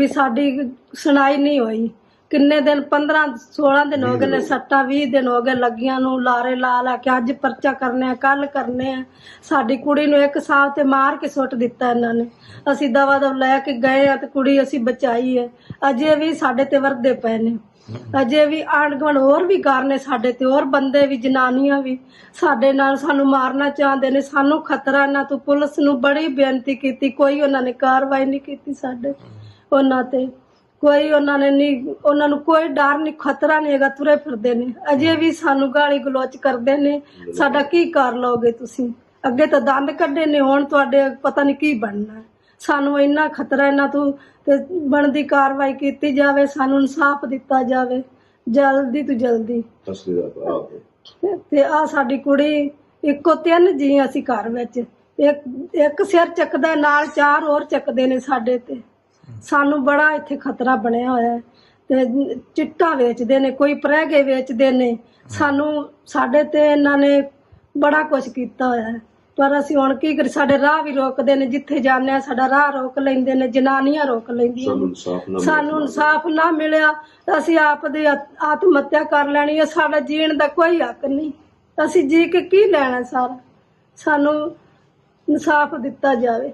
ਵੀ ਸਾਡੀ ਸੁਣਾਈ ਨਹੀਂ ਹੋਈ। ਕਿੰਨੇ ਦਿਨ 15 16 ਦਿਨ ਹੋ ਗਏ ਨੇ ਸੱਟਾਂ 20 ਦਿਨ ਹੋ ਗਏ ਲੱਗੀਆਂ ਨੂੰ ਲਾਰੇ ਲਾ ਲਾ ਕੇ ਅੱਜ ਪਰਚਾ ਕਰਨੇ ਆ ਕੱਲ ਕਰਨੇ ਆ। ਸਾਡੀ ਕੁੜੀ ਨੂੰ ਇੱਕ ਸਾਲ ਤੇ ਮਾਰ ਕੇ ਸੁੱਟ ਦਿੱਤਾ ਇਹਨਾਂ ਨੇ। ਅਸੀਂ ਦਵਾ ਦਵ ਲੈ ਕੇ ਗਏ ਆ ਤੇ ਕੁੜੀ ਅਸੀਂ ਬਚਾਈ ਹੈ ਅਜੇ ਵੀ ਸਾਡੇ ਤੇ ਵਰਦੇ ਪਏ ਨੇ। ਅਜੇ ਵੀ ਆਂਢ ਗੁਆਂਢ ਹੋਰ ਵੀ ਘਰ ਨੇ ਸਾਡੇ ਤੇ ਹੋਰ ਬੰਦੇ ਵੀ ਜਨਾਨੀਆਂ ਵੀ। ਸਾਡੇ ਨਾਲ ਸਾਨੂੰ ਮਾਰਨਾ ਚਾਹੁੰਦੇ ਨੇ ਸਾਨੂੰ ਖਤਰਾ ਨਾ ਤੂੰ। ਪੁਲਿਸ ਨੂੰ ਬੜੀ ਬੇਨਤੀ ਕੀਤੀ ਕੋਈ ਉਹਨਾਂ ਨੇ ਕਾਰਵਾਈ ਨਹੀਂ ਕੀਤੀ ਸਾਡੇ। ਉਹਨਾਂ ਤੇ। ਕੋਈ ਉਹਨਾਂ ਨੇ ਨਹੀਂ ਉਹਨਾਂ ਨੂੰ ਕੋਈ ਡਰ ਨਹੀਂ ਖਤਰਾ ਨਹੀਂ ਹੈਗਾ ਤੁਰੇ ਫਿਰਦੇ ਨੇ। ਅਜੇ ਵੀ ਸਾਨੂੰ ਗਾਲੀ ਗਲੋਚ ਕਰਦੇ ਨੇ। ਸਾਡਾ ਕੀ ਕਰ ਲਓਗੇ ਤੁਸੀਂ? ਅੱਗੇ ਤਾਂ ਦੰਦ ਕੱਢੇ ਨੇ ਹੁਣ ਤੁਹਾਡੇ ਪਤਾ ਨਹੀਂ ਕੀ ਬਣਨਾ ਹੈ। ਸਾਨੂੰ ਇੰਨਾ ਖਤਰਾ ਇਹਨਾਂ ਤੋਂ ਤੇ ਬਣਦੀ ਕਾਰਵਾਈ ਕੀਤੀ ਜਾਵੇ ਸਾਨੂੰ ਇਨਸਾਫ ਦਿੱਤਾ ਜਾਵੇ ਜਲਦੀ ਤੋਂ ਜਲਦੀ। ਤੇ ਆ ਸਾਡੀ ਕੁੜੀ ਇੱਕੋ ਤਿੰਨ ਜੀ ਅਸੀਂ ਘਰ ਵਿੱਚ। ਇੱਕ ਇੱਕ ਸਿਰ ਚੱਕਦਾ ਨਾਲ ਚਾਰ ਹੋਰ ਚੱਕਦੇ ਨੇ ਸਾਡੇ ਤੇ। ਸਾਨੂੰ ਬੜਾ ਇੱਥੇ ਖਤਰਾ ਬਣਿਆ ਹੋਇਆ ਹੈ ਤੇ ਚਿੱਟਾ ਵੇਚਦੇ ਨੇ ਕੋਈ ਪ੍ਰਹਿਗੇ ਵੇਚਦੇ ਨੇ। ਸਾਨੂੰ ਸਾਡੇ ਤੇ ਇਹਨਾਂ ਨੇ ਬੜਾ ਕੁਝ ਕੀਤਾ ਹੋਇਆ ਹੈ। ਪਰ ਅਸੀਂ ਹੁਣ ਕੀ ਕਰੀ ਸਾਡੇ ਰਾਹ ਵੀ ਰੋਕਦੇ ਨੇ ਜਿੱਥੇ ਜਾਂਦੇ ਆ ਸਾਡਾ ਰਾਹ ਰੋਕ ਲੈਂਦੇ ਨੇ ਜਨਾਨੀਆਂ ਰੋਕ ਲੈਂਦੀਆਂ ਨੇ। ਸਾਨੂੰ ਇਨਸਾਫ ਨਾ ਮਿਲਿਆ ਅਸੀਂ ਆਪ ਦੇ ਆਤਮ ਹੱਤਿਆ ਕਰ ਲੈਣੀ ਹੈ ਸਾਡਾ ਜੀਣ ਦਾ ਕੋਈ ਹੱਕ ਨਹੀਂ। ਅਸੀਂ ਜੀ ਕੇ ਕੀ ਲੈਣਾ ਸਾਰਾ? ਸਾਨੂੰ ਇਨਸਾਫ ਦਿੱਤਾ ਜਾਵੇ।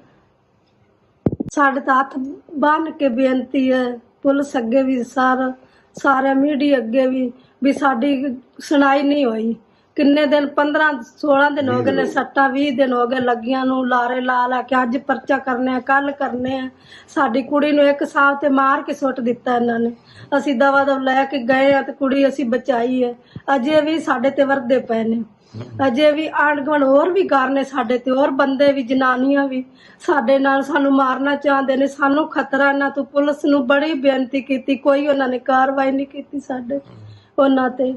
ਸਾਡੇ ਤਾਂ ਹੱਥ ਬੰਨ ਕੇ ਬੇਨਤੀ ਹੈ ਪੁਲਿਸ ਅੱਗੇ ਵੀ ਸਾਰਾ ਸਾਰੇ ਮੀਡੀਆ ਅੱਗੇ ਵੀ ਵੀ ਸਾਡੀ ਸੁਣਾਈ ਨਹੀਂ ਹੋਈ। ਕਿੰਨੇ ਦਿਨ 15 16 ਦਿਨ ਹੋ ਗਏ ਨੇ ਸੱਟਾਂ 20 ਦਿਨ ਹੋ ਗਏ ਲੱਗੀਆਂ ਨੂੰ ਲਾਰੇ ਲਾ ਲਾ ਕੇ ਅੱਜ ਪਰਚਾ ਕਰਨੇ ਆ ਕੱਲ ਕਰਨੇ ਆ। ਸਾਡੀ ਕੁੜੀ ਨੂੰ ਇੱਕ ਸਾਲ ਤੇ ਮਾਰ ਕੇ ਸੁੱਟ ਦਿੱਤਾ ਇਹਨਾਂ ਨੇ। ਅਸੀਂ ਦਵਾ ਦਵ ਲੈ ਕੇ ਗਏ ਆ ਤੇ ਕੁੜੀ ਅਸੀਂ ਬਚਾਈ ਹੈ। ਅਜੇ ਵੀ ਸਾਡੇ ਤੇ ਵਰਦੇ ਪਏ ਨੇ। ਅਜੇ ਵੀ ਆਂਢ ਗੁਆਂਢ ਹੋਰ ਵੀ ਘਰ ਨੇ ਸਾਡੇ ਤੇ, ਹੋਰ ਬੰਦੇ ਵੀ, ਜਨਾਨੀਆਂ ਵੀ ਸਾਡੇ ਨਾਲ ਸਾਨੂੰ ਮਾਰਨਾ ਚਾਹੁੰਦੇ ਨੇ, ਸਾਨੂੰ ਖਤਰਾ ਨਾ ਤੂੰ। ਪੁਲਿਸ ਨੂੰ ਬੜੀ ਬੇਨਤੀ ਕੀਤੀ, ਕੋਈ ਉਹਨਾਂ ਨੇ ਕਾਰਵਾਈ ਨਹੀਂ ਕੀਤੀ ਸਾਡੇ ਉਹਨਾਂ ਤੇ।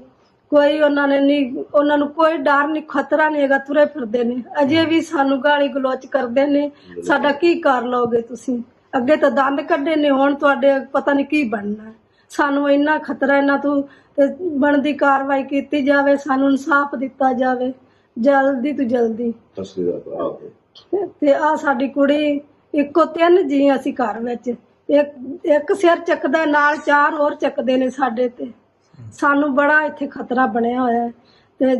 ਕੋਈ ਉਹਨਾਂ ਨੇ ਨਹੀਂ, ਉਹਨਾਂ ਨੂੰ ਕੋਈ ਡਰ ਨਹੀਂ, ਖਤਰਾ ਨਹੀਂ ਹੈਗਾ, ਤੁਰੇ ਫਿਰਦੇ ਨੇ। ਅਜੇ ਵੀ ਸਾਨੂੰ ਗਾਲੀ ਗਲੋਚ ਕਰਦੇ ਨੇ। ਸਾਡਾ ਕੀ ਕਰ ਲਓਗੇ ਤੁਸੀਂ? ਅੱਗੇ ਤਾਂ ਦੰਦ ਕੱਢੇ ਨੇ, ਹੁਣ ਤੁਹਾਡੇ ਪਤਾ ਨਹੀਂ ਕੀ ਬਣਨਾ। ਹੈ। ਸਾਨੂੰ ਇੰਨਾ ਖਤਰਾ ਇਹਨਾਂ ਤੋਂ ਤੇ ਬਣਦੀ ਕਾਰਵਾਈ ਕੀਤੀ ਜਾਵੇ ਸਾਨੂੰ ਇਨਸਾਫ ਦਿੱਤਾ ਜਾਵੇ ਜਲਦੀ ਤੋਂ ਜਲਦੀ। ਤੇ ਆ ਸਾਡੀ ਕੁੜੀ ਇੱਕੋ ਤਿੰਨ ਜੀ ਅਸੀਂ ਘਰ ਵਿੱਚ। ਇੱਕ ਇੱਕ ਸਿਰ ਚੱਕਦਾ ਨਾਲ ਚਾਰ ਹੋਰ ਚੱਕਦੇ ਨੇ ਸਾਡੇ ਤੇ। ਸਾਨੂੰ ਬੜਾ ਇੱਥੇ ਖਤਰਾ ਬਣਿਆ ਹੋਇਆ ਹੈ। ਤੇ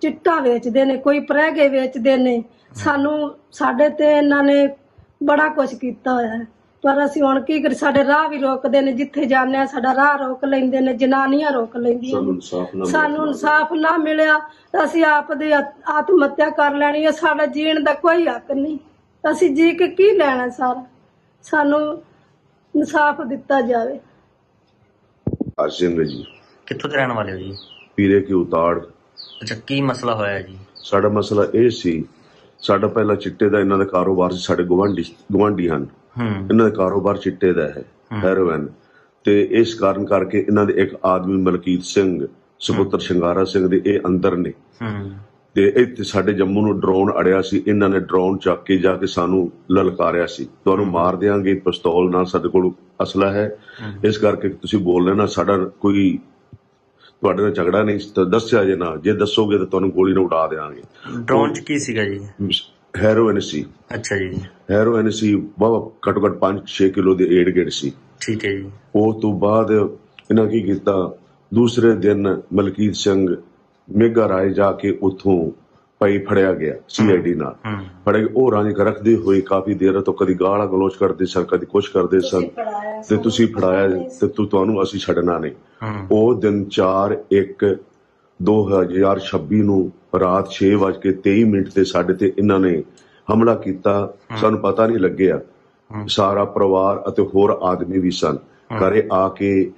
ਚਿੱਟਾ ਵੇਚਦੇ ਨੇ ਕੋਈ ਪ੍ਰਹਿਗੇ ਵੇਚਦੇ ਨੇ। ਸਾਨੂੰ ਸਾਡੇ ਤੇ ਇਹਨਾਂ ਨੇ ਬੜਾ ਕੁਝ ਕੀਤਾ ਹੋਇਆ ਹੈ। ਪਰ ਅਸੀਂ ਹੁਣ ਕੀ ਕਰੀ ਸਾਡੇ ਰਾਹ ਵੀ ਰੋਕਦੇ ਨੇ ਜਿੱਥੇ ਜਾਂਦੇ ਆ ਸਾਡਾ ਰਾਹ ਰੋਕ ਲੈਂਦੇ ਨੇ ਜਨਾਨੀਆਂ ਰੋਕ ਲੈਂਦੀਆਂ ਨੇ। ਸਾਨੂੰ ਇਨਸਾਫ ਨਾ ਮਿਲਿਆ ਤਾਂ ਅਸੀਂ ਆਪ ਦੇ ਆਤਮ ਹੱਤਿਆ ਕਰ ਲੈਣੀ ਹੈ ਸਾਡਾ ਜੀਣ ਦਾ ਕੋਈ ਹੱਕ ਨਹੀਂ। ਅਸੀਂ ਜੀ ਕੇ ਕੀ ਲੈਣਾ ਸਾਰਾ? ਸਾਨੂੰ ਇਨਸਾਫ ਦਿੱਤਾ ਜਾਵੇ। ਅਰਜਨ ਜੀ। ਕਿੱਥੋਂ ਦੇ ਰਹਿਣ ਵਾਲੇ ਹੋ ਜੀ? ਪੀਰੇ ਕੀ ਉਤਾੜ। ਅੱਛਾ ਕੀ ਮਸਲਾ ਹੋਇਆ ਜੀ? ਸਾਡਾ ਮਸਲਾ ਇਹ ਸੀ ਸਾਡਾ ਪਹਿਲਾ ਚਿੱਟੇ ਦਾ ਇਹਨਾਂ ਦਾ ਕਾਰੋਬਾਰ ਸੀ ਸਾਡੇ ਗਵਾਂਢੀ ਗਵਾਂਢੀ ਹਨ। ਇਹਨਾਂ ਦਾ ਕਾਰੋਬਾਰ ਚਿੱਟੇ ਦਾ ਹੈ ਹੈਰੋਇਨ। ਤੇ ਇਸ ਕਾਰਨ ਕਰਕੇ ਇਹਨਾਂ ਦੇ ਇੱਕ ਆਦਮੀ ਮਲਕੀਤ ਸਿੰਘ ਸੁਪੁੱਤਰ ਸ਼ਿੰਗਾਰਾ ਸਿੰਘ ਦੇ ਇਹ ਅੰਦਰ ਨੇ। ਤੇ ਇੱਥੇ ਸਾਡੇ ਜੰਮੂ ਨੂੰ ਡਰੋਨ ਅੜਿਆ ਸੀ ਇਹਨਾਂ ਨੇ ਡਰੋਨ ਚੱਕ ਕੇ ਜਾ ਕੇ ਸਾਨੂੰ ਲਲਕਾਰਿਆ ਸੀ। ਤੁਹਾਨੂੰ ਮਾਰ ਦਿਆਂਗੇ ਪਿਸਤੌਲ ਨਾਲ ਸਾਡੇ ਕੋਲ ਅਸਲਾ ਹੈ। ਇਸ ਕਰਕੇ ਤੁਸੀਂ ਬੋਲ ਲੈਣਾ ਸਾਡਾ ਕੋਈ ਤੁਹਾਡੇ ਨਾਲ ਝਗੜਾ ਨਹੀਂ ਦੱਸਿਆ ਜੇ ਨਾ ਜੇ ਦੱਸੋਗੇ ਤਾਂ ਤੁਹਾਨੂੰ ਗੋਲੀ ਨਾਲ ਉਡਾ ਦੇਵਾਂਗੇ ਡਰੋਨ ਚ ਕੀ ਸੀਗਾ ਜੀ? ਹੈਰੋਇਨ ਸੀ। ਅੱਛਾ ਜੀ। ਹੈਰੋਇਨ ਸੀ ਬਹੁਤ ਘੱਟੋ ਘੱਟ 5-6 ਕਿਲੋ ਦੇ ਏਡ ਗੇੜ ਸੀ। ਠੀਕ ਹੈ ਜੀ। ਉਹ ਤੋਂ ਬਾਅਦ ਇਹਨਾਂ ਕੀ ਕੀਤਾ ਦੂਸਰੇ ਦਿਨ ਮਲਕੀਤ ਸਿੰਘ ਮੇਗਾ ਰਾਏ ਜਾ ਕੇ ਉੱਥੋਂ ਭਾਈ ਫੜਿਆ ਗਿਆ ਸੀਆਈਡੀ ਨਾਲ। ਫੜੇ ਉਹ ਰਾਂਝ ਰੱਖਦੇ ਹੋਏ ਕਾਫੀ ਦੇਰ ਤੋਂ ਕਦੀ ਗਾਲਾਂ ਗਲੋਚ ਕਰਦੇ ਸਨ ਕਦੀ ਕੁਛ ਕਰਦੇ ਸਨ। ਤੇ ਤੁਸੀਂ ਫੜਾਇਆ ਤੇ ਤੁ- ਤੁਹਾਨੂੰ ਅਸੀਂ ਛੱਡਣਾ ਨਹੀਂ। ਉਹ ਦਿਨ 4 1 2026 ਨੂੰ ਰਾਤ 6:23 ਮਿੰਟ ਤੇ ਸਾਡੇ ਤੇ ਇਹਨਾਂ ਨੇ ਹਮਲਾ ਕੀਤਾ। ਸਾਨੂੰ ਪਤਾ ਨਹੀਂ ਲੱਗਿਆ। ਸਾਰਾ ਪਰਿਵਾਰ ਅਤੇ ਹੋਰ ਆਦਮੀ ਵੀ ਸਨ। ਘਰੇ ਆ ਕੇ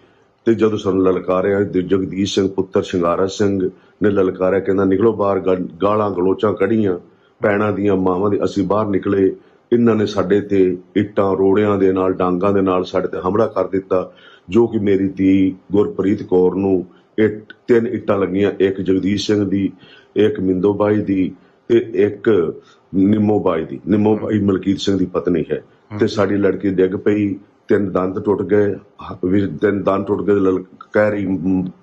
ਤੇ ਜਦੋਂ ਸਾਨੂੰ ਲਲਕਾਰਿਆ ਜਗਦੀਸ਼ ਸਿੰਘ ਪੁੱਤਰ ਸ਼ਿੰਗਾਰਾ ਸਿੰਘ ਨੇ ਲਲਕਾਰਿਆ ਕਹਿੰਦਾ ਨਿਕਲੋ ਬਾਹਰ ਗਾਲਾਂ ਗਲੋਚਾਂ ਕੜੀਆਂ ਪੈਣਾ ਦੀਆਂ ਮਾਵਾਂ ਦੇ ਅਸੀਂ ਬਾਹਰ ਨਿਕਲੇ। ਇਹਨਾਂ ਨੇ ਸਾਡੇ ਤੇ ਇੱਟਾਂ ਰੋੜਿਆਂ ਦੇ ਨਾਲ ਡਾਂਗਾਂ ਦੇ ਨਾਲ ਸਾਡੇ ਤੇ ਹਮਲਾ ਕਰ ਦਿੱਤਾ ਜੋ ਕਿ ਮੇਰੀ ਧੀ ਗੁਰਪ੍ਰੀਤ ਕੌਰ ਨੂੰ ਇੱਟ ਤਿੰਨ ਇੱਟਾਂ ਲੱਗੀਆਂ ਇੱਕ ਜਗਦੀਸ਼ ਸਿੰਘ ਦੀ ਇੱਕ ਮਿੰਦੋ ਬਾਈ ਦੀ ਤੇ ਇੱਕ ਨਿੰਮੋ ਬਾਈ ਦੀ। ਨਿੰਮੋ ਬਾਈ ਮਲਕੀਤ ਸਿੰਘ ਦੀ ਪਤਨੀ ਹੈ। ਤੇ ਸਾਡੀ ਲੜਕੀ ਡਿੱਗ ਪਈ ਤਿੰਨ ਦੰਦ ਟੁੱਟ ਗਏ। ਵੀ ਤਿੰਨ ਦੰਦ ਟੁੱਟ ਗਏ ਕਹਿ ਰਹੀ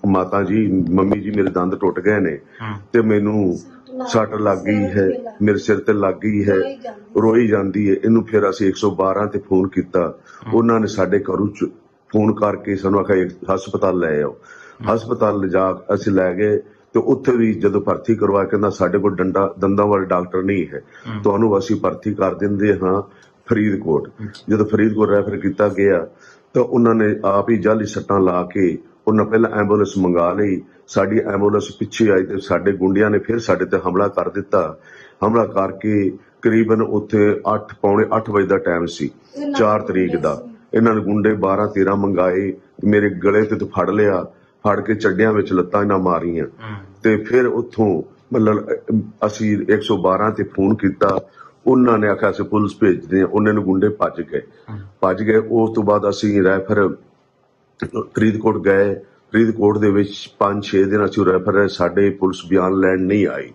ਮਾਤਾ ਜੀ ਮੰਮੀ ਜੀ ਮੇਰੇ ਦੰਦ ਟੁੱਟ ਗਏ ਨੇ। ਤੇ ਮੈਨੂੰ ਸੱਟ ਲੱਗ ਗਈ ਹੈ ਮੇਰੇ ਸਿਰ ਤੇ ਲੱਗ ਗਈ ਹੈ ਰੋਈ ਜਾਂਦੀ ਹੈ। ਇਹਨੂੰ ਫਿਰ ਅਸੀਂ 112 ਤੇ ਫੋਨ ਕੀਤਾ। ਉਹਨਾਂ ਨੇ ਸਾਡੇ ਘਰੋਂ ਚ ਫੋਨ ਕਰਕੇ ਸਾਨੂੰ ਆਖਿਆ ਹਸਪਤਾਲ ਲੈ ਆਓ। ਹਸਪਤਾਲ ਲਿਜਾ ਅਸੀਂ ਲੈ ਗਏ ਤੇ ਉੱਥੇ ਵੀ ਜਦੋਂ ਭਰਤੀ ਕਰਵਾ ਕਹਿੰਦਾ ਸਾਡੇ ਕੋਲ ਡੰਡਾ ਦੰਦਾਂ ਵਾਲੇ ਡਾਕਟਰ ਨਹੀਂ ਹੈ। ਤੁਹਾਨੂੰ ਅਸੀਂ ਭਰਤੀ ਕਰ ਦਿੰਦੇ ਹਾਂ ਫਰੀਦਕੋਟ। ਜਦੋਂ ਫਰੀਦਕੋਟ ਰੈਫਰ ਕੀਤਾ ਗਿਆ ਤਾਂ ਉਹਨਾਂ ਨੇ ਆਪ ਹੀ ਜਾਲੀ ਸੱਟਾਂ ਲਾ ਕੇ ਉਹਨਾਂ ਪਹਿਲਾਂ ਐਂਬੂਲੈਂਸ ਮੰਗਾ ਲਈ। ਸਾਡੀ ਐਂਬੂਲੈਂਸ ਪਿੱਛੇ ਆਈ ਤੇ ਸਾਡੇ ਗੁੰਡਿਆਂ ਨੇ ਫਿਰ ਸਾਡੇ ਤੇ ਹਮਲਾ ਕਰ ਦਿੱਤਾ। ਹਮਲਾ ਕਰਕੇ ਕਰੀਬਨ ਉੱਥੇ 8 ਪੌਣੇ 8 ਵਜੇ ਦਾ ਟਾਈਮ ਸੀ 4 ਤਰੀਕ ਦਾ। ਇਹਨਾਂ ਨੇ ਗੁੰਡੇ 12 13 ਮੰਗਾਏ ਮੇਰੇ ਗਲੇ ਤੇ ਤੇ ਫੜ ਲਿਆ। ਫੜ ਕੇ ਚੱਡਿਆਂ ਵਿੱਚ ਲੱਤਾਂ ਇਹਨਾਂ ਮਾਰੀਆਂ। ਤੇ ਫਿਰ ਉੱਥੋਂ ਮਤਲਬ ਅਸੀਂ 112 ਤੇ ਫੋਨ ਕੀਤਾ। ਉਹਨਾਂ ਨੇ ਆਖਿਆ, ਅਸੀਂ ਪੁਲਿਸ ਭੇਜਦੇ ਹਾਂ। ਉਹਨਾਂ ਨੂੰ ਗੁੰਡੇ ਭੱਜ ਗਏ। ਭੱਜ ਗਏ। ਉਸ ਤੋਂ ਬਾਅਦ ਅਸੀਂ ਰੈਫਰ, ਫਰੀਦਕੋਟ ਗਏ। ਫਰੀਦਕੋਟ ਦੇ ਵਿੱਚ 5-6 ਦਿਨ ਅਸੀਂ ਰੈਫਰ ਸਾਡੇ ਪੁਲਿਸ ਬਿਆਨ ਲੈਣ ਨਹੀਂ ਆਈ।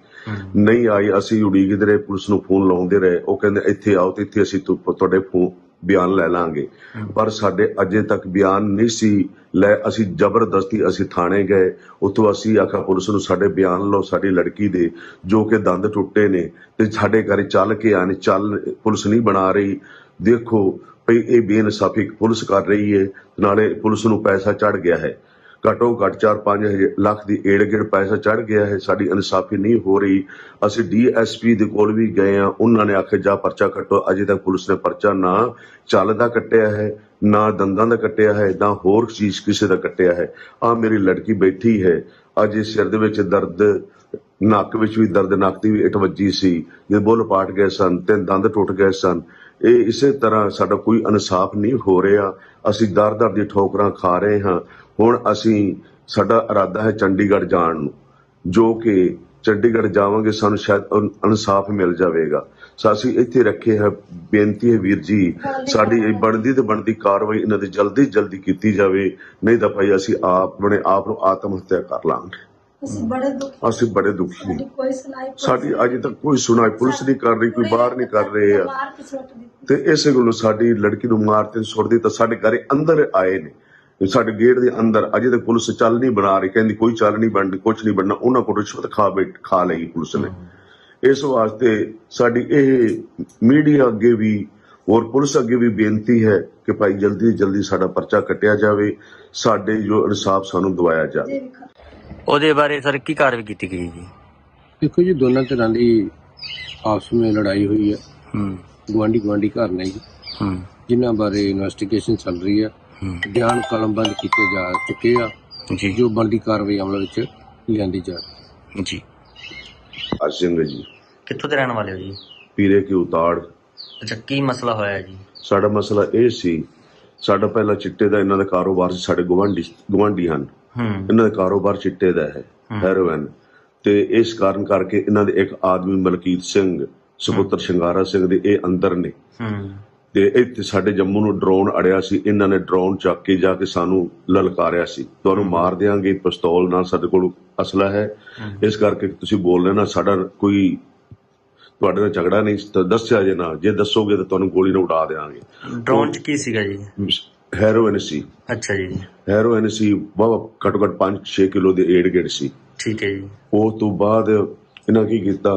ਨਹੀਂ ਆਈ। ਅਸੀਂ ਉਡੀਕਦੇ ਰਹੇ। ਪੁਲਿਸ ਨੂੰ ਫੋਨ ਲਾਉਂਦੇ ਰਹੇ। ਉਹ ਕਹਿੰਦੇ, ਇੱਥੇ ਆਓ ਤੇ ਇੱਥੇ ਅਸੀਂ ਤੁਹਾਡੇ ਫੋਨ ਬਿਆਨ ਲੈ ਲਾਂਗੇ। ਪਰ ਸਾਡੇ ਅਜੇ ਤੱਕ ਬਿਆਨ ਨਹੀਂ ਸੀ ਲੈ, ਅਸੀਂ ਜ਼ਬਰਦਸਤੀ ਅਸੀਂ ਥਾਣੇ ਗਏ। ਉੱਥੋਂ ਅਸੀਂ ਆਖਿਆ, ਪੁਲਿਸ ਨੂੰ ਸਾਡੇ ਬਿਆਨ ਲਓ, ਸਾਡੀ ਲੜਕੀ ਦੇ, ਜੋ ਕਿ ਦੰਦ ਟੁੱਟੇ ਨੇ ਤੇ ਸਾਡੇ ਘਰੇ ਚੱਲ ਕੇ ਆਣੇ ਚੱਲ ਪੁਲਿਸ ਨਹੀਂ ਬਣਾ ਰਹੀ। ਦੇਖੋ ਭਈ ਇਹ ਬੇਇਨਸਾਫੀ ਪੁਲਿਸ ਕਰ ਰਹੀ ਹੈ ਨਾਲੇ ਪੁਲਿਸ ਨੂੰ ਪੈਸਾ ਚੜ ਗਿਆ ਹੈ। ਘੱਟੋ ਘੱਟ 4-5 ਲੱਖ ਦੀ ਏੜ ਗੇੜ ਪੈਸਾ ਚੜ ਗਿਆ ਹੈ, ਸਾਡੀ ਇਨਸਾਫੀ ਨਹੀਂ ਹੋ ਰਹੀ। ਅਸੀਂ ਡੀਐਸਪੀ ਦੇ ਕੋਲ ਵੀ ਗਏ ਆ ਉਹਨਾਂ ਨੇ ਆਖਿਆ, ਜਾ ਪਰਚਾ ਕੱਟੋ, ਅਜੇ ਤੱਕ ਪੁਲਿਸ ਨੇ ਪਰਚਾ ਨਾ ਚੱਲਦਾ ਕੱਟਿਆ ਹੈ, ਨਾ ਦੰਦਾਂ ਦਾ ਕੱਟਿਆ ਹੈ, ਨਾ ਹੋਰ ਚੀਜ਼ ਕਿਸੇ ਦਾ ਕੱਟਿਆ ਹੈ। ਆ ਮੇਰੀ ਲੜਕੀ ਬੈਠੀ ਹੈ, ਅੱਜ ਇਸ ਸਿਰ ਦੇ ਵਿੱਚ ਦਰਦ, ਨੱਕ ਵਿੱਚ ਵੀ ਦਰਦ, ਨੱਕ ਦੀ ਵੀ ਇੱਟ ਵੱਜੀ ਸੀ ਜੇ ਬੁੱਲ ਪਾਟ ਗਏ ਸਨ ਤੇ ਦੰਦ ਟੁੱਟ ਗਏ ਸਨ। ਇਹ ਇਸੇ ਤਰ੍ਹਾਂ ਸਾਡਾ ਕੋਈ ਇਨਸਾਫ ਨਹੀਂ ਹੋ ਰਿਹਾ। ਅਸੀਂ ਦਰ ਦਰ ਦੀ ਠੋਕਰਾਂ ਖਾ ਰਹੇ ਹਾਂ। ਹੁਣ ਅਸੀਂ ਸਾਡਾ ਇਰਾਦਾ ਹੈ ਚੰਡੀਗੜ੍ਹ ਜਾਣ ਨੂੰ। ਜੋ ਕਿ ਚੰਡੀਗੜ੍ਹ ਜਾਵਾਂਗੇ ਸਾਨੂੰ ਸ਼ਾਇਦ ਇਨ- ਇਨਸਾਫ ਮਿਲ ਜਾਵੇਗਾ। ਸੋ ਅਸੀਂ ਇੱਥੇ ਰੱਖੇ ਹੈ ਬੇਨਤੀ ਹੈ ਵੀਰ ਜੀ ਸਾਡੀ ਇਹ ਬਣਦੀ ਤੇ ਬਣਦੀ ਕਾਰਵਾਈ ਇਹਨਾਂ ਦੀ ਜਲਦੀ ਜਲਦੀ ਕੀਤੀ ਜਾਵੇ। ਨਹੀਂ ਤਾਂ ਭਾਈ ਅਸੀਂ ਆਪ ਆਪਣੇ ਆਪ ਨੂੰ ਆਤਮ ਹੱਤਿਆ ਕਰ ਲਾਂਗੇ। ਅਸੀਂ ਬੜੇ ਦੁੱਖ ਅਸੀਂ ਬੜੇ ਦੁਖੀ ਸਾਡੀ ਹਾਂ ਸਾਡੀ ਅਜੇ ਤੱਕ ਕੋਈ ਸੁਣਾਈ ਪੁਲਿਸ ਨਹੀਂ ਕਰ ਰਹੀ ਕੋਈ ਬਾਹਰ ਨਹੀਂ ਕਰ ਰਹੇ ਆ। ਤੇ ਇਸੇ ਗੱਲੋਂ ਸਾਡੀ ਲੜਕੀ ਨੂੰ ਮਾਰ ਤੇ ਸੁੱਟ ਦਿੱਤਾ। ਸਾਡੇ ਘਰੇ ਅੰਦਰ ਆਏ ਨੇ। ਸਾਡੇ ਗੇਟ ਦੇ ਅੰਦਰ ਅਜੇ ਤੱਕ ਪੁਲਿਸ ਚੱਲ ਨਹੀਂ ਬਣਾ ਰਹੀ ਕਹਿੰਦੀ ਕੋਈ ਚੱਲ ਨਹੀਂ ਬਣਦੀ ਕੁਝ ਨਹੀਂ ਬਣਨਾ ਉਹਨਾਂ ਕੋਲ ਰਿਸ਼ਵਤ ਖਾ ਬੈਠ ਖਾ ਲਈ ਪੁਲਿਸ ਨੇ। ਇਸ ਵਾਸਤੇ ਸਾਡੀ ਇਹ ਮੀਡੀਆ ਅੱਗੇ ਵੀ ਔਰ ਪੁਲਿਸ ਅੱਗੇ ਵੀ ਬੇਨਤੀ ਹੈ ਕਿ ਭਾਈ ਜਲਦੀ ਜਲਦੀ ਸਾਡਾ ਪਰਚਾ ਕੱਟਿਆ ਜਾਵੇ ਸਾਡੇ ਜੋ ਇਨਸਾਫ ਸਾਨੂੰ ਦਵਾਇਆ ਜਾਵੇ। ਉਹਦੇ ਬਾਰੇ ਸਰ ਕੀ ਕਾਰਵਾਈ ਕੀਤੀ ਗਈ ਜੀ? ਦੇਖੋ ਜੀ ਦੋਨਾਂ ਤਰ੍ਹਾਂ ਦੀ ਆਪਸ ਵਿੱਚ ਲੜਾਈ ਹੋਈ ਹੈ। ਹੂੰ। ਗਵਾਂਢੀ ਗਵਾਂਢੀ ਘਰ ਨੇ ਜੀ। ਹੂੰ। ਜਿਨ੍ਹਾਂ ਬਾਰੇ ਇਨਵੈਸਟੀਗੇਸ਼ਨ ਚੱਲ ਰਹੀ ਹੂੰ। ਬਿਆਨ ਕਲਮਬੰਦ ਕੀਤੇ ਜਾ ਚੁੱਕੇ ਆ ਜੀ। ਜੋ ਬਣਦੀ ਕਾਰਵਾਈ ਅਮਲ ਵਿੱਚ ਲਿਆਂਦੀ ਜਾ ਰਹੀ ਜੀ। ਸਿੰਘ ਜੀ। ਕਿੱਥੋਂ ਦੇ ਰਹਿਣ ਵਾਲੇ ਹੋ ਜੀ? ਪੀਰੇ ਕੀ ਉਤਾੜ ਅੱਛਾ ਕੀ ਮਸਲਾ ਹੋਇਆ ਜੀ? ਸਾਡਾ ਮਸਲਾ ਇਹ ਸੀ ਸਾਡਾ ਪਹਿਲਾ ਚਿੱਟੇ ਦਾ ਇਹਨਾਂ ਦਾ ਕਾਰੋਬਾਰ ਸੀ ਸਾਡੇ ਗਵਾਂਢੀ ਗਵਾਂਢੀ ਹਨ। ਹੂੰ। ਇਹਨਾਂ ਦਾ ਕਾਰੋਬਾਰ ਚਿੱਟੇ ਦਾ ਹੈ। ਹੈਰੋਇਨ। ਤੇ ਇਸ ਕਾਰਨ ਕਰਕੇ ਇਹਨਾਂ ਦੇ ਇੱਕ ਆਦਮੀ ਮਲਕੀਤ ਸਿੰਘ ਸੁਪੁੱਤਰ ਸ਼ਿੰਗਾਰਾ ਸਿੰਘ ਦੇ ਇਹ ਅੰਦਰ ਨੇ। ਹੂੰ। ਤੇ ਇੱਥੇ ਸਾਡੇ ਜੰਮੂ ਨੂੰ ਡਰੋਨ ਅੜਿਆ ਸੀ ਇਹਨਾਂ ਨੇ ਡਰੋਨ ਚੱਕ ਕੇ ਜਾ ਕੇ ਸਾਨੂੰ ਲਲਕਾਰਿਆ ਸੀ। ਤੁਹਾਨੂੰ ਮਾਰ ਦਿਆਂਗੇ ਪਿਸਤੌਲ ਨਾਲ ਸਾਡੇ ਕੋਲ ਅਸਲਾ ਹੈ। ਇਸ ਕਰਕੇ ਤੁਸੀਂ ਬੋਲ ਰਹੇ ਨਾ ਸਾਡਾ ਕੋਈ ਤੁਹਾਡੇ ਨਾਲ ਝਗੜਾ ਨਹੀਂ ਦੱਸਿਆ ਜੇ ਨਾ ਜੇ ਦੱਸੋਗੇ ਤਾਂ ਤੁਹਾਨੂੰ ਗੋਲੀ ਨਾਲ ਉਡਾ ਦੇਵਾਂਗੇ ਡਰੋਨ ਚ ਕੀ ਸੀਗਾ ਜੀ? ਹੈਰੋਇਨ ਸੀ। ਅੱਛਾ ਜੀ। ਹੈਰੋਇਨ ਸੀ ਵਾਹ ਘੱਟੋ ਘੱਟ 5-6 ਕਿਲੋ ਦੇ ਏੜ ਗੇੜ ਸੀ। ਠੀਕ ਹੈ ਜੀ। ਉਸ ਤੋਂ ਬਾਅਦ ਇਹਨਾਂ ਕੀ ਕੀਤਾ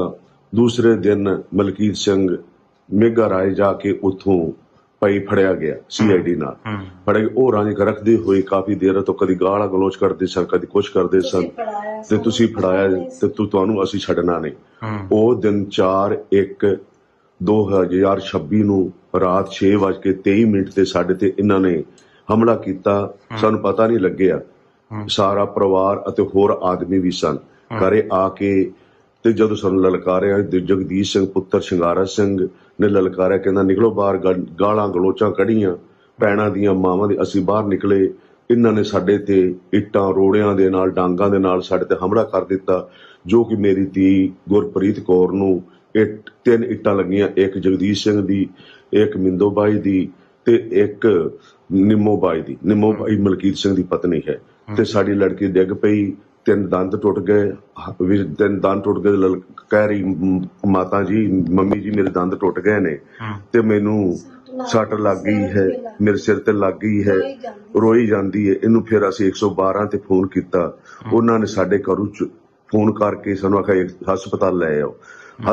ਦੂਸਰੇ ਦਿਨ ਮਲਕੀਤ ਸਿੰਘ ਮੇਗਾ ਰਾਏ ਜਾ ਕੇ ਉੱਥੋਂ ਭਾਈ ਫੜਿਆ ਗਿਆ ਸੀਆਈਡੀ ਨਾਲ। ਫੜੇ ਉਹ ਰਾਂਝ ਰੱਖਦੇ ਹੋਏ ਕਾਫੀ ਦੇਰ ਤੋਂ ਕਦੀ ਗਾਲਾਂ ਗਲੋਚ ਕਰਦੇ ਸਨ ਕਦੀ ਕੁਛ ਕਰਦੇ ਸਨ। ਤੇ ਤੁਸੀਂ ਫੜਾਇਆ ਤੇ ਤੂੰ ਤੁਹਾਨੂੰ ਅਸੀਂ ਛੱਡਣਾ ਨਹੀਂ। ਉਹ ਦਿਨ 4 1 2026 ਨੂੰ ਰਾਤ 6:23 ਮਿੰਟ ਤੇ ਸਾਡੇ ਤੇ ਇਹਨਾਂ ਨੇ ਹਮਲਾ ਕੀਤਾ। ਸਾਨੂੰ ਪਤਾ ਨਹੀਂ ਲੱਗਿਆ। ਸਾਰਾ ਪਰਿਵਾਰ ਅਤੇ ਹੋਰ ਆਦਮੀ ਵੀ ਸਨ। ਘਰੇ ਆ ਕੇ ਤੇ ਜਦੋਂ ਸਾਨੂੰ ਲਲਕਾਰਿਆ ਜਗਦੀਸ਼ ਸਿੰਘ, ਪੁੱਤਰ ਸ਼ਿੰਗਾਰਾ ਸਿੰਘ ਨੇ ਲਲਕਾਰਿਆ, ਕਹਿੰਦਾ, ਨਿਕਲੋ ਬਾਹਰ ਗਾਲਾਂ ਗਲੋਚਾਂ ਕੜੀਆਂ ਪੈਣਾ ਦੀਆਂ ਮਾਵਾਂ ਦੇ, ਅਸੀਂ ਬਾਹਰ ਨਿਕਲੇ, ਇਹਨਾਂ ਨੇ ਸਾਡੇ ਤੇ ਇੱਟਾਂ, ਰੋੜਿਆਂ ਦੇ ਨਾਲ, ਡਾਂਗਾਂ ਦੇ ਨਾਲ ਸਾਡੇ ਤੇ ਹਮਲਾ ਕਰ ਦਿੱਤਾ, ਜੋ ਕਿ ਮੇਰੀ ਧੀ ਗੁਰਪ੍ਰੀਤ ਕੌਰ ਨੂੰ ਇੱਟ, ਤਿੰਨ ਇੱਟਾਂ ਲੱਗੀਆਂ, ਇੱਕ ਜਗਦੀਸ਼ ਸਿੰਘ ਦੀ, ਇੱਕ ਮਿੰਦੋ ਬਾਈ ਦੀ ਤੇ ਇੱਕ ਨਿੰਮੋ ਬਾਈ ਦੀ, ਨਿੰਮੋ ਬਾਈ ਮਲਕੀਤ ਸਿੰਘ ਦੀ ਪਤਨੀ ਹੈ ਤੇ ਸਾਡੀ ਲੜਕੀ ਡਿੱਗ ਪਈ ਤਿੰਨ ਦੰਦ ਟੁੱਟ ਗਏ ਵੀ ਤਿੰਨ ਦੰਦ ਟੁੱਟ ਗਏ ਕਹਿ ਰਹੀ ਮਾਤਾ ਜੀ ਮੰਮੀ ਜੀ ਮੇਰੇ ਦੰਦ ਟੁੱਟ ਗਏ ਨੇ ਤੇ ਮੈਨੂੰ ਸੱਟ ਲੱਗ ਗਈ ਹੈ ਮੇਰੇ ਸਿਰ ਤੇ ਲੱਗ ਗਈ ਹੈ ਰੋਈ ਜਾਂਦੀ। ਹੈ। ਇਹਨੂੰ ਫਿਰ ਅਸੀਂ 112 ਤੇ ਫੋਨ ਕੀਤਾ। ਉਹਨਾਂ ਨੇ ਸਾਡੇ ਘਰੋਂ ਚ ਫੋਨ ਕਰਕੇ ਸਾਨੂੰ ਆਖਿਆ ਹਸਪਤਾਲ ਲੈ ਆਓ।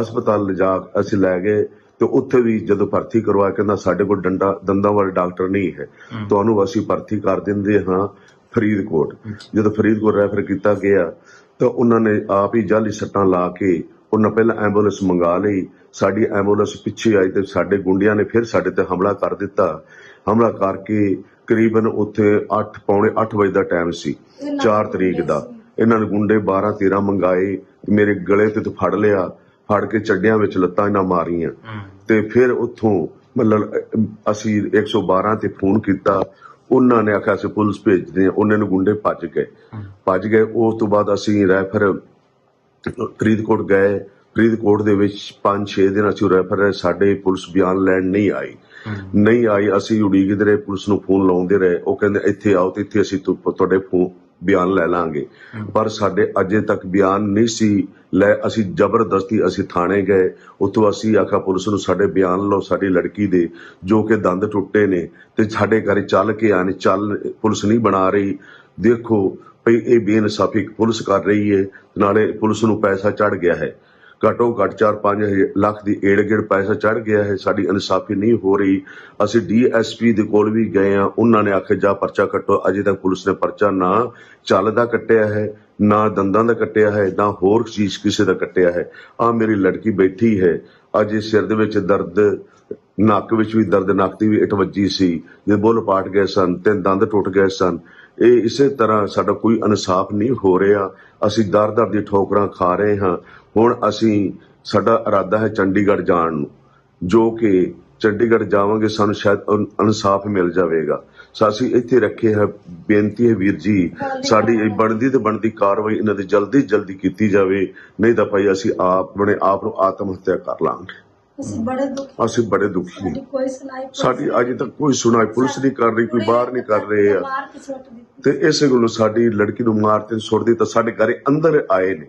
ਹਸਪਤਾਲ ਲਿਜਾ ਅਸੀਂ ਲੈ ਗਏ ਤੇ ਉੱਥੇ ਵੀ ਜਦੋਂ ਭਰਤੀ ਕਰਵਾਇਆ ਕਹਿੰਦਾ ਸਾਡੇ ਕੋਲ ਡੰਡਾ ਦੰਦਾਂ ਵਾਲੇ ਡਾਕਟਰ ਨਹੀਂ ਹੈ। ਤੁਹਾਨੂੰ ਅਸੀਂ ਭਰਤੀ ਕਰ ਦਿੰਦੇ ਹਾਂ। ਫਰੀਦਕੋਟ। ਜਦੋਂ ਫਰੀਦਕੋਟ ਰੈਫਰ ਕੀਤਾ ਗਿਆ ਤਾਂ ਉਹਨਾਂ ਨੇ ਆਪ ਹੀ ਜਾਲੀ ਸੱਟਾਂ ਲਾ ਕੇ ਉਹਨਾਂ ਪਹਿਲਾਂ ਐਂਬੂਲੈਂਸ ਮੰਗਾ ਲਈ। ਸਾਡੀ ਐਂਬੂਲੈਂਸ ਪਿੱਛੇ ਆਈ ਤੇ ਸਾਡੇ ਗੁੰਡਿਆਂ ਨੇ ਫਿਰ ਸਾਡੇ ਤੇ ਹਮਲਾ ਕਰ ਦਿੱਤਾ। ਹਮਲਾ ਕਰਕੇ ਕਰੀਬਨ ਉੱਥੇ 8 ਪੌਣੇ 8 ਵਜੇ ਦਾ ਟਾਈਮ ਸੀ 4 ਤਰੀਕ ਦਾ। ਇਹਨਾਂ ਨੇ ਗੁੰਡੇ 12 13 ਮੰਗਾਏ ਮੇਰੇ ਗਲੇ ਤੇ ਤੇ ਫੜ ਲਿਆ ਫੜ ਕੇ ਚੱਡਿਆਂ ਵਿੱਚ ਲੱਤਾਂ ਇਹਨਾਂ ਮਾਰੀਆਂ। ਤੇ ਫਿਰ ਉੱਥੋਂ ਮਤਲਬ ਅਸੀਂ 112 ਤੇ ਫੋਨ ਕੀਤਾ। ਉਹਨਾਂ ਨੇ ਆਖਿਆ ਅਸੀਂ ਪੁਲਿਸ ਭੇਜਦੇ ਹਾਂ। ਉਹਨਾਂ ਨੂੰ ਗੁੰਡੇ ਭੱਜ ਗਏ। ਭੱਜ ਗਏ। ਉਸ ਤੋਂ ਬਾਅਦ ਅਸੀਂ ਰੈਫਰ ਫਰੀਦਕੋਟ ਗਏ। ਫਰੀਦਕੋਟ ਦੇ ਵਿੱਚ 5-6 ਦਿਨ ਅਸੀਂ ਰੈਫਰ ਸਾਡੇ ਪੁਲਿਸ ਬਿਆਨ ਲੈਣ ਨਹੀਂ ਆਈ। ਨਹੀਂ ਆਈ। ਅਸੀਂ ਉਡੀਕਦੇ ਰਹੇ। ਪੁਲਿਸ ਨੂੰ ਫੋਨ ਲਾਉਂਦੇ ਰਹੇ। ਉਹ ਕਹਿੰਦੇ ਇੱਥੇ ਆਓ ਤੇ ਇੱਥੇ ਅਸੀਂ ਤੁਹਾਡੇ ਫੋਨ ਬਿਆਨ ਲੈ ਲਾਂਗੇ। ਪਰ ਸਾਡੇ ਅਜੇ ਤੱਕ ਬਿਆਨ ਨਹੀਂ ਸੀ ਲੈ, ਅਸੀਂ ਜ਼ਬਰਦਸਤੀ ਅਸੀਂ ਥਾਣੇ ਗਏ। ਉੱਥੋਂ ਅਸੀਂ ਆਖਿਆ, ਪੁਲਿਸ ਨੂੰ ਸਾਡੇ ਬਿਆਨ ਲਓ, ਸਾਡੀ ਲੜਕੀ ਦੇ, ਜੋ ਕਿ ਦੰਦ ਟੁੱਟੇ ਨੇ ਤੇ ਸਾਡੇ ਘਰੇ ਚੱਲ ਕੇ ਆਣ ਚੱਲ ਪੁਲਿਸ ਨਹੀਂ ਬਣਾ ਰਹੀ। ਦੇਖੋ ਭਈ ਇਹ ਬੇਇਨਸਾਫੀ ਪੁਲਿਸ ਕਰ ਰਹੀ ਹੈ ਨਾਲੇ ਪੁਲਿਸ ਨੂੰ ਪੈਸਾ ਚੜ ਗਿਆ ਹੈ। ਘੱਟੋ ਘੱਟ 4-5 ਲੱਖ ਦੀ ਏੜ ਗੇੜ ਪੈਸਾ ਚੜ ਗਿਆ ਹੈ, ਸਾਡੀ ਇਨਸਾਫੀ ਨਹੀਂ ਹੋ ਰਹੀ। ਅਸੀਂ ਡੀਐਸਪੀ ਦੇ ਕੋਲ ਵੀ ਗਏ ਆ ਉਹਨਾਂ ਨੇ ਆਖਿਆ, ਜਾ ਪਰਚਾ ਕੱਟੋ। ਅਜੇ ਤੱਕ ਪੁਲਿਸ ਨੇ ਪਰਚਾ ਨਾ ਚੱਲ ਦਾ ਕੱਟਿਆ ਹੈ, ਨਾ ਦੰਦਾਂ ਦਾ ਕੱਟਿਆ ਹੈ, ਨਾ ਹੋਰ ਚੀਜ਼ ਕਿਸੇ ਦਾ ਕੱਟਿਆ ਹੈ। ਆ ਮੇਰੀ ਲੜਕੀ ਬੈਠੀ ਹੈ। ਅਜੇ ਸਿਰ ਦੇ ਵਿੱਚ ਦਰਦ, ਨੱਕ ਵਿੱਚ ਵੀ ਦਰਦ, ਨੱਕ ਦੀ ਵੀ ਇਟਵੱਜੀ ਸੀ। ਜੇ ਬੁੱਲ ਪਾਟ ਗਏ ਸਨ ਤੇ ਦੰਦ ਟੁੱਟ ਗਏ ਸਨ। ਇਹ ਇਸੇ ਤਰ੍ਹਾਂ ਸਾਡਾ ਕੋਈ ਇਨਸਾਫ ਨਹੀਂ ਹੋ ਰਿਹਾ। ਅਸੀਂ ਦਰ ਦਰ ਦੀ ਠੋਕਰਾਂ ਖਾ ਰਹੇ ਹਾਂ। ਹੁਣ ਅਸੀਂ ਸਾਡਾ ਇਰਾਦਾ ਹੈ ਚੰਡੀਗੜ੍ਹ ਜਾਣ ਨੂੰ ਜੋ ਕਿ ਚੰਡੀਗੜ੍ਹ ਜਾਵਾਂਗੇ ਸਾਨੂੰ ਸ਼ਾਇਦ ਇਨ- ਇਨਸਾਫ ਮਿਲ ਜਾਵੇਗਾ। ਸੋ ਅਸੀਂ ਇੱਥੇ ਰੱਖੇ ਹੈ ਬੇਨਤੀ ਹੈ ਵੀਰ ਜੀ ਸਾਡੀ ਇਹ ਬਣਦੀ ਤੇ ਬਣਦੀ ਕਾਰਵਾਈ ਇਹਨਾਂ ਦੀ ਜਲਦੀ ਜਲਦੀ ਕੀਤੀ ਜਾਵੇ ਨਹੀਂ ਤਾਂ ਭਾਈ ਅਸੀਂ ਆਪ ਆਪਣੇ ਆਪ ਨੂੰ ਆਤਮ ਹੱਤਿਆ ਕਰ ਲਾਂਗੇ। ਅਸੀਂ ਬੜੇ ਦੁੱਖ ਅਸੀਂ ਬੜੇ ਦੁਖੀ ਸਾਡੀ ਹਾਂ ਕੋਈ ਸੁਣਾਈ ਕੋਈ ਸਾਡੀ ਅਜੇ ਤੱਕ ਕੋਈ ਸੁਣਾਈ ਪੁਲਿਸ ਨਹੀਂ ਕਰ ਰਹੀ ਕੋਈ ਬਾਹਰ ਨਹੀਂ ਕਰ ਰਹੇ ਆ। ਤੇ ਇਸੇ ਗੱਲੋਂ ਸਾਡੀ ਲੜਕੀ ਨੂੰ ਮਾਰ ਤੇ ਸੁੱਟ ਦਿੱਤਾ ਸਾਡੇ ਘਰੇ ਅੰਦਰ ਆਏ ਨੇ।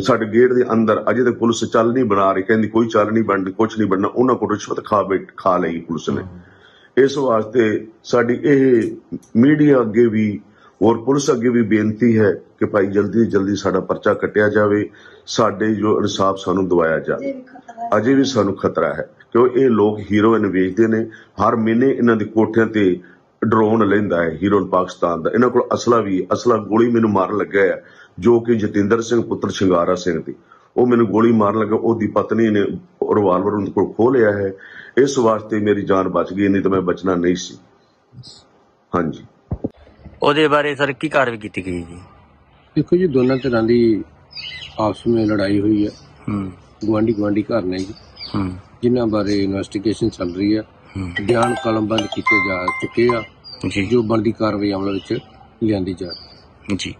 ਸਾਡੇ ਗੇਟ ਦੇ ਅੰਦਰ ਅਜੇ ਤੱਕ ਪੁਲਿਸ ਚੱਲ ਨਹੀਂ ਬਣਾ ਰਹੀ ਕਹਿੰਦੀ ਕੋਈ ਚੱਲ ਨਹੀਂ ਬਣਦੀ ਕੁਝ ਨਹੀਂ ਬਣਨਾ ਉਹਨਾਂ ਕੋਲ ਰਿਸ਼ਵਤ ਖਾ ਬੈਠ ਖਾ ਲਈ ਪੁਲਿਸ ਨੇ। ਇਸ ਵਾਸਤੇ ਸਾਡੀ ਇਹ ਮੀਡੀਆ ਅੱਗੇ ਵੀ ਔਰ ਪੁਲਿਸ ਅੱਗੇ ਵੀ ਬੇਨਤੀ ਹੈ ਕਿ ਭਾਈ ਜਲਦੀ ਜਲਦੀ ਸਾਡਾ ਪਰਚਾ ਕੱਟਿਆ ਜਾਵੇ ਸਾਡੇ ਜੋ ਇਨਸਾਫ ਸਾਨੂੰ ਦਿਵਾਇਆ ਜਾਵੇ। ਅਜੇ ਵੀ ਸਾਨੂੰ ਖਤਰਾ ਹੈ ਕਿਉਂ ਇਹ ਲੋਕ ਹੀਰੋਇਨ ਵੇਚਦੇ ਨੇ ਹਰ ਮਹੀਨੇ ਇਹਨਾਂ ਦੀ ਕੋਠਿਆਂ ਤੇ ਡਰੋਨ ਲੈਂਦਾ ਹੈ ਹੀਰੋਇਨ ਪਾਕਿਸਤਾਨ ਦਾ। ਇਹਨਾਂ ਕੋਲ ਅਸਲਾ ਵੀ। ਅਸਲਾ ਗੋਲੀ ਮੈਨੂੰ ਮਾਰਨ ਲੱਗਾ ਹੈ। ਜੋ ਕਿ ਜਤਿੰਦਰ ਸਿੰਘ ਪੁੱਤਰ ਸ਼ਿੰਗਾਰਾ ਸਿੰਘ ਦੀ। ਉਹ ਮੈਨੂੰ ਗੋਲੀ ਮਾਰਨ ਲੱਗਾ। ਉਹਦੀ ਪਤਨੀ ਨੇ ਰਿਵਾਲਵਰ ਉਹਨਾਂ ਕੋਲ ਖੋਹ ਲਿਆ ਹੈ। ਇਸ ਵਾਸਤੇ ਮੇਰੀ ਜਾਨ ਬਚ ਗਈ ਨਹੀਂ ਤਾਂ ਮੈਂ ਬਚਣਾ ਨਹੀਂ ਸੀ। ਹਾਂਜੀ। ਉਹਦੇ ਬਾਰੇ ਸਰ ਕੀ ਕਾਰਵਾਈ ਕੀਤੀ ਗਈ ਜੀ? ਦੇਖੋ ਜੀ ਦੋਨਾਂ ਤਰ੍ਹਾਂ ਦੀ ਆਪਸ ਵਿੱਚ ਲੜਾਈ ਹੋਈ ਹੈ। ਹੂੰ। ਗਵਾਂਢੀ ਗਵਾਂਢੀ ਘਰ ਨੇ ਜੀ। ਹੂੰ। ਜਿਨ੍ਹਾਂ ਬਾਰੇ ਇਨਵੈਸਟੀਗੇਸ਼ਨ ਚੱਲ ਰਹੀ ਹੈ। ਹੂੰ। ਬਿਆਨ ਕਲਮਬੰਦ ਕੀਤੇ ਜਾ ਚੁੱਕੇ ਆ। ਜੀ। ਜੋ ਬਣਦੀ ਕਾਰਵਾਈ ਅਮਲ ਵਿੱਚ ਲਿਆਂਦੀ ਜਾ ਰਹੀ ਹੈ। ਜੀ।